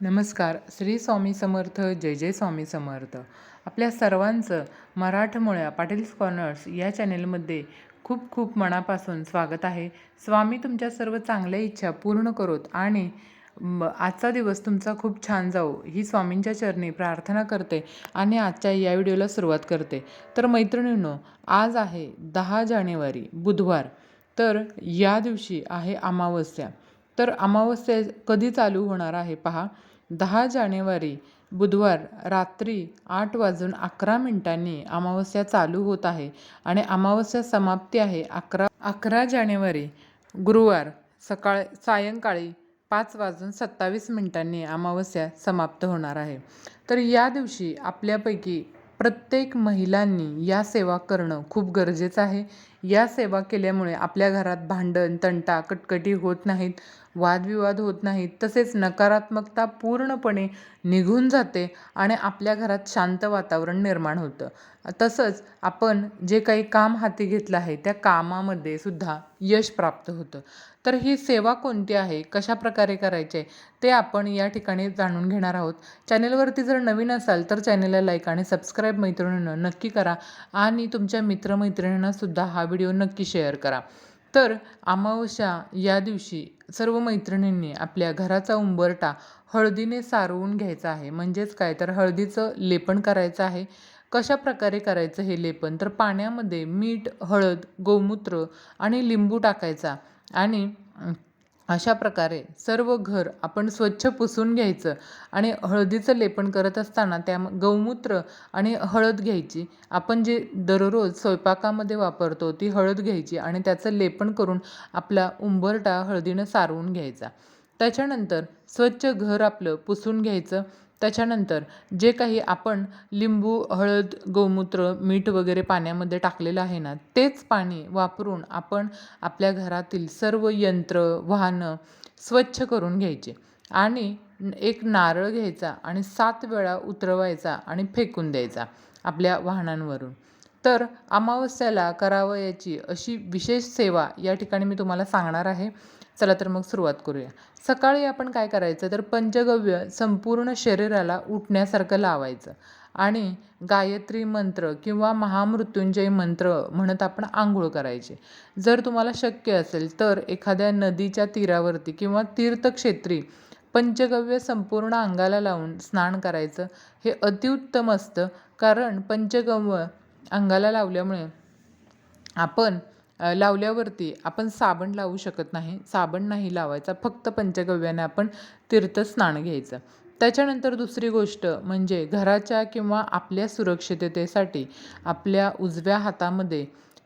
नमस्कार. श्री स्वामी समर्थ जय जय स्वामी समर्थ. आपल्या सर्वांचं मराठमोळ्या पाटील कॉर्नर्स या चॅनेलमध्ये खूप खूप मनापासून स्वागत आहे. स्वामी तुमच्या सर्व चांगल्या इच्छा पूर्ण करोत आणि आजचा दिवस तुमचा खूप छान जाओ ही स्वामींच्या चरणी प्रार्थना करते आणि आजच्या या व्हिडिओला सुरुवात करते. तर मैत्रिणींनो आज आहे दहा जानेवारी बुधवार. तर या दिवशी आहे अमावस्या. तर अमावस्या कधी चालू होणार आहे पहा. दहा जानेवारी बुधवार रात्री आठ वाजून अकरा मिनिटांनी अमावस्या चालू होत आहे आणि अमावस्या समाप्ती आहे अकरा अकरा जानेवारी गुरुवार सकाळ सायंकाळी पाच वाजून सत्तावीस मिनिटांनी अमावस्या समाप्त होणार आहे. तर या दिवशी आपल्यापैकी प्रत्येक महिलांनी या सेवा करणं खूप गरजेचं आहे. या सेवा केल्यामुळे आपल्या घरात भांडण तंटा कटकटी होत नाहीत वादविवाद होत नाहीत तसेच नकारात्मकता पूर्णपणे निघून जाते आणि आपल्या घरात शांत वातावरण निर्माण होतं. तसंच आपण जे काही काम हाती घेतलं आहे त्या कामामध्ये सुद्धा यश प्राप्त होतं. तर ही सेवा कोणती आहे? कशा प्रकारे करायचे? ते आपण या ठिकाणी जाणून घेणार आहोत. चॅनेलवरती जर नवीन असाल तर चॅनेलला लाईक आणि सबस्क्राईब मैत्रिणींना नक्की करा आणि तुमच्या मित्रमैत्रिणींना सुद्धा हा व्हिडिओ नक्की शेअर करा. तर अमावस्या या दिवशी सर्व मैत्रिणींनी आपल्या घराचा उंबरटा हळदीने सारवून घ्यायचा आहे. म्हणजेच काय? तर हळदीचं लेपन करायचं आहे. कशा प्रकारे करायचं हे लेपन तर पाण्यामध्ये मीठ हळद गोमूत्र आणि लिंबू टाकायचा आणि अशा प्रकारे सर्व घर आपण स्वच्छ पुसून घ्यायचं आणि हळदीचं लेपन करत असताना त्या गौमूत्र आणि हळद घ्यायची. आपण जे दररोज स्वयंपाकामध्ये वापरतो ती हळद घ्यायची आणि त्याचं लेपन करून आपला उंबरटा हळदीनं सारवून घ्यायचा. त्याच्यानंतर स्वच्छ घर आपलं पुसून घ्यायचं. त्याच्यानंतर जे काही आपण लिंबू हळद गोमूत्र मीठ वगैरे पाण्यामध्ये टाकलेलं आहे ना तेच पाणी वापरून आपण आपल्या घरातील सर्व यंत्र वाहनं स्वच्छ करून घ्यायचे. आणि एक नारळ घ्यायचा आणि सात वेळा उतरवायचा आणि फेकून द्यायचा आपल्या वाहनांवरून. तर अमावस्याला करावयाची अशी विशेष सेवा या ठिकाणी मी तुम्हाला सांगणार आहे. चला तर मग सुरुवात करूया. सकाळी आपण काय करायचं? तर पंचगव्य संपूर्ण शरीराला उठण्यासारखं लावायचं. आणि गायत्री मंत्र किंवा महामृत्युंजय मंत्र म्हणत आपण आंघोळ करायचे. जर तुम्हाला शक्य असेल तर एखाद्या नदीच्या तीरावरती किंवा तीर्थक्षेत्री पंचगव्य संपूर्ण अंगाला लावून स्नान करायचं. हे अतिउत्तम असतं कारण पंचगव्य अंगाला लावल्यामुळे आपण लावल्यावरती आपण साबण लावू शकत नाही. साबण नाही लावायचा. फक्त पंचगव्याने आपण तीर्थस्नान घ्यायचं. त्याच्यानंतर दुसरी गोष्ट म्हणजे घराच्या किंवा आपल्या सुरक्षिततेसाठी आपल्या उजव्या हातामध्ये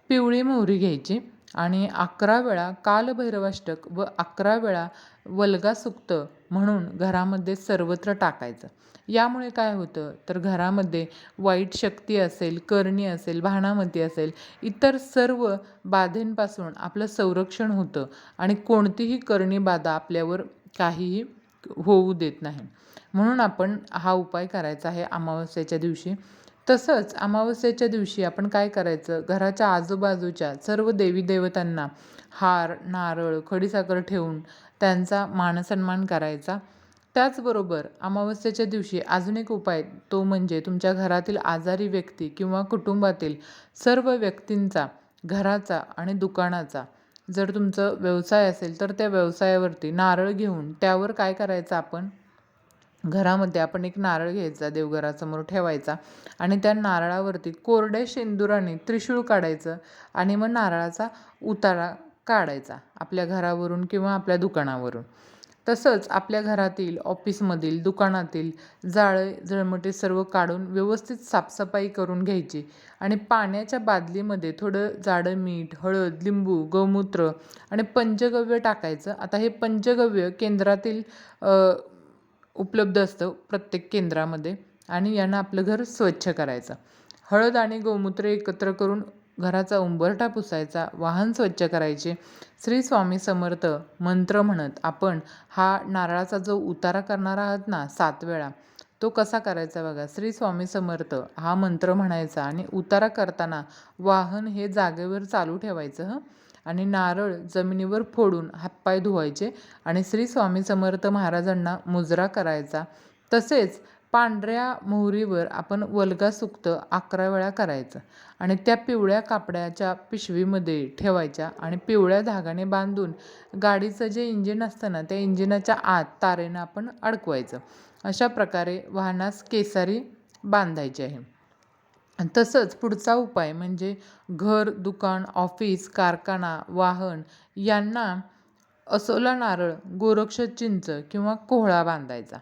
पिवळी मोहरी घ्यायची. आणि अकरा वेळा कालभैरवाष्टक व अकरा वेळा वल्गा सुक्त म्हणून घरामध्ये सर्वत्र टाकायचं. यामुळे काय होतं? तर घरामध्ये वाईट शक्ती असेल करणी असेल भानामती असेल इतर सर्व बाधेंपासून आपलं संरक्षण होतं आणि कोणतीही करणी बाधा आपल्यावर काहीही होऊ देत नाही. म्हणून आपण हा उपाय करायचा आहे अमावस्येच्या दिवशी. तसंच अमावस्येच्या दिवशी आपण काय करायचं? घराच्या आजूबाजूच्या सर्व देवी देवतांना हार नारळ खडीसाखर ठेवून त्यांचा मानसन्मान करायचा. त्याचबरोबर अमावस्येच्या दिवशी अजून एक उपाय तो म्हणजे तुमच्या घरातील आजारी व्यक्ती किंवा कुटुंबातील सर्व व्यक्तींचा घराचा आणि दुकानाचा जर तुमचं व्यवसाय असेल तर त्या व्यवसायावरती नारळ घेऊन त्यावर काय करायचं आपण? घरामध्ये आपण एक नारळ घ्यायचा देवघरासमोर ठेवायचा आणि त्या नारळावरती कोरड्या शेंदुराने त्रिशूळ काढायचं आणि मग नारळाचा उतारा काढायचा आपल्या घरावरून किंवा आपल्या दुकानावरून. तसंच आपल्या घरातील ऑफिसमधील दुकानातील जाळे जळमटे सर्व काढून व्यवस्थित साफसफाई करून घ्यायची आणि पाण्याच्या बादलीमध्ये थोडं जाडं मीठ हळद लिंबू गौमूत्र आणि पंचगव्य टाकायचं. आता हे पंचगव्य केंद्रातील उपलब्ध असतं प्रत्येक केंद्रामध्ये आणि यानं आपलं घर स्वच्छ करायचं. हळद आणि गोमूत्र एकत्र करून घराचा उंबरठा पुसायचा वाहन स्वच्छ करायचे. श्री स्वामी समर्थ मंत्र म्हणत आपण हा नारळाचा जो उतारा करणार आहात ना सात वेळा तो कसा करायचा बघा श्री स्वामी समर्थ हा मंत्र म्हणायचा आणि उतारा करताना वाहन हे जागेवर चालू ठेवायचं हं. आणि नारळ जमिनीवर फोडून हातपाय धुवायचे आणि श्री स्वामी समर्थ महाराजांना मुजरा करायचा. तसेच पांढऱ्या मोहरीवर आपण वल्गा सुक्त अकरा वेळा करायचं आणि त्या पिवळ्या कापड्याच्या पिशवीमध्ये ठेवायच्या आणि पिवळ्या धागाने बांधून गाडीचं जे इंजिन असतं ना त्या इंजिनाच्या आत तारेनं आपण अडकवायचं. अशा प्रकारे वाहनास केसारी बांधायचे आहे. तसंच पुढचा उपाय म्हणजे घर दुकान ऑफिस कारखाना वाहन यांना असोला नारळ गोरक्ष चिंच किंवा कोहळा बांधायचा.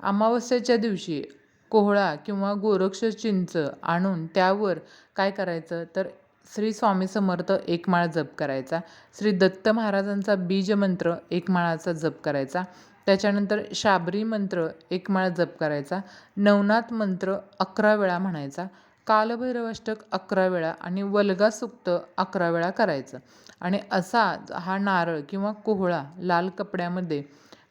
अमावस्याच्या दिवशी कोहळा किंवा गोरक्ष चिंच आणून त्यावर काय करायचं? तर श्री स्वामी समर्थ एक माळ जप करायचा. श्री दत्त महाराजांचा बीज मंत्र एक माळाचा जप करायचा. त्याच्यानंतर शाबरी मंत्र एक माळ जप करायचा. नवनाथ मंत्र अकरा वेळा म्हणायचा. कालभैरवाष्टक अकरा वेळा आणि वल्गा सुक्त अकरा वेळा करायचं. आणि असा हा नारळ किंवा कोहळा लाल कपड्यामध्ये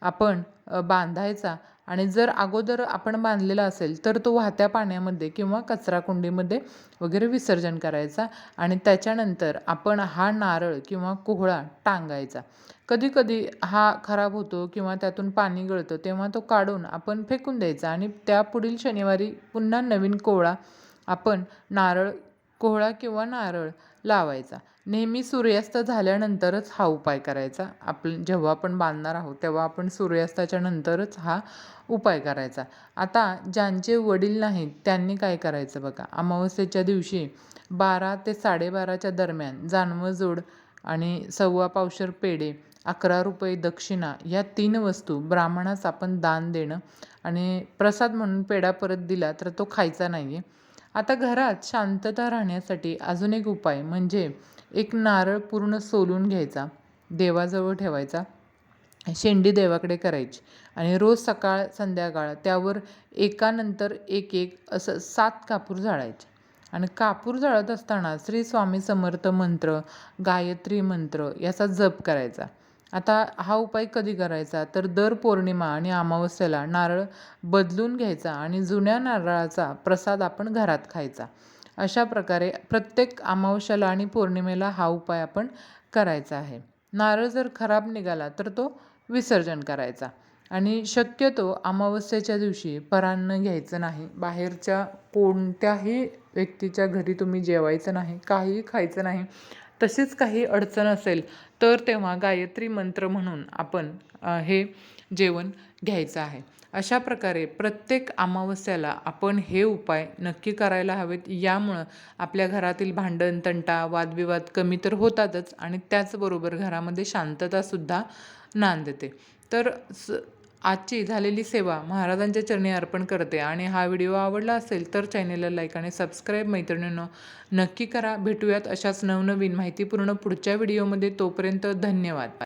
आपण बांधायचा आणि जर अगोदर आपण बांधलेला असेल तर तो वाहत्या पाण्यामध्ये किंवा कचरा कुंडीमध्ये वगैरे विसर्जन करायचा आणि त्याच्यानंतर आपण हा नारळ किंवा कोहळा टांगायचा. कधीकधी हा खराब होतो किंवा त्यातून पाणी गळतं तेव्हा तो काढून आपण फेकून द्यायचा आणि त्या पुढील शनिवारी पुन्हा नवीन कोहळा आपण नारळ कोहळा किंवा नारळ लावायचा. नेहमी सूर्यास्त झाल्यानंतरच हा उपाय करायचा. आपण जेव्हा आपण बांधणार आहोत तेव्हा आपण सूर्यास्ताच्या नंतरच हा उपाय करायचा. आता ज्यांचे वडील नाहीत त्यांनी काय करायचं बघा. अमावस्येच्या दिवशी बारा ते साडेबाराच्या दरम्यान जानवजोड आणि सव्वा पावशर पेढे अकरा रुपये दक्षिणा या तीन वस्तू ब्राह्मणास आपण दान देणं आणि प्रसाद म्हणून पेढा परत दिला तर तो खायचा नाही आहे आता घरात शांतता राहण्यासाठी अजून एक उपाय म्हणजे एक नारळ पूर्ण सोलून घ्यायचा देवाजवळ ठेवायचा. शेंडी देवाकडे करायची आणि रोज सकाळ संध्याकाळ त्यावर एकानंतर एक एक असं सात कापूर जाळायचे आणि कापूर जाळत असताना श्री स्वामी समर्थ मंत्र गायत्री मंत्र याचा जप करायचा. आता हा उपाय कधी करायचा? तर दर पौर्णिमा आणि अमावस्येला नारळ बदलून घ्यायचा आणि जुन्या नारळाचा प्रसाद आपण घरात खायचा. अशा प्रकारे प्रत्येक अमावस्याला आणि पौर्णिमेला हा उपाय आपण करायचा आहे. नारळ जर खराब निघाला तर तो विसर्जन करायचा. आणि शक्यतो अमावस्येच्या दिवशी परान्न घ्यायचं नाही. बाहेरच्या कोणत्याही व्यक्तीच्या घरी तुम्ही जेवायचं नाही काहीही खायचं नाही. तशीच काही अडचण असेल तर तेव्हा गायत्री मंत्र म्हणून आपण हे जेवण घ्यायचं आहे. अशा प्रकारे प्रत्येक अमावस्याला आपण हे उपाय नक्की करायला हवेत. यामुळं आपल्या घरातील भांडण तंटा वादविवाद कमी तर होतातच आणि त्याचबरोबर घरामध्ये शांततासुद्धा नांदते. तर स आजची झालेली सेवा महाराजांच्या चरणी अर्पण करते आणि हा व्हिडिओ आवडला असेल तर चॅनेलला लाईक आणि सबस्क्राईब मैत्रिणींनो नक्की करा. भेटूयात अशाच नवनवीन माहितीपूर्ण पुढच्या व्हिडिओमध्ये. तोपर्यंत धन्यवाद.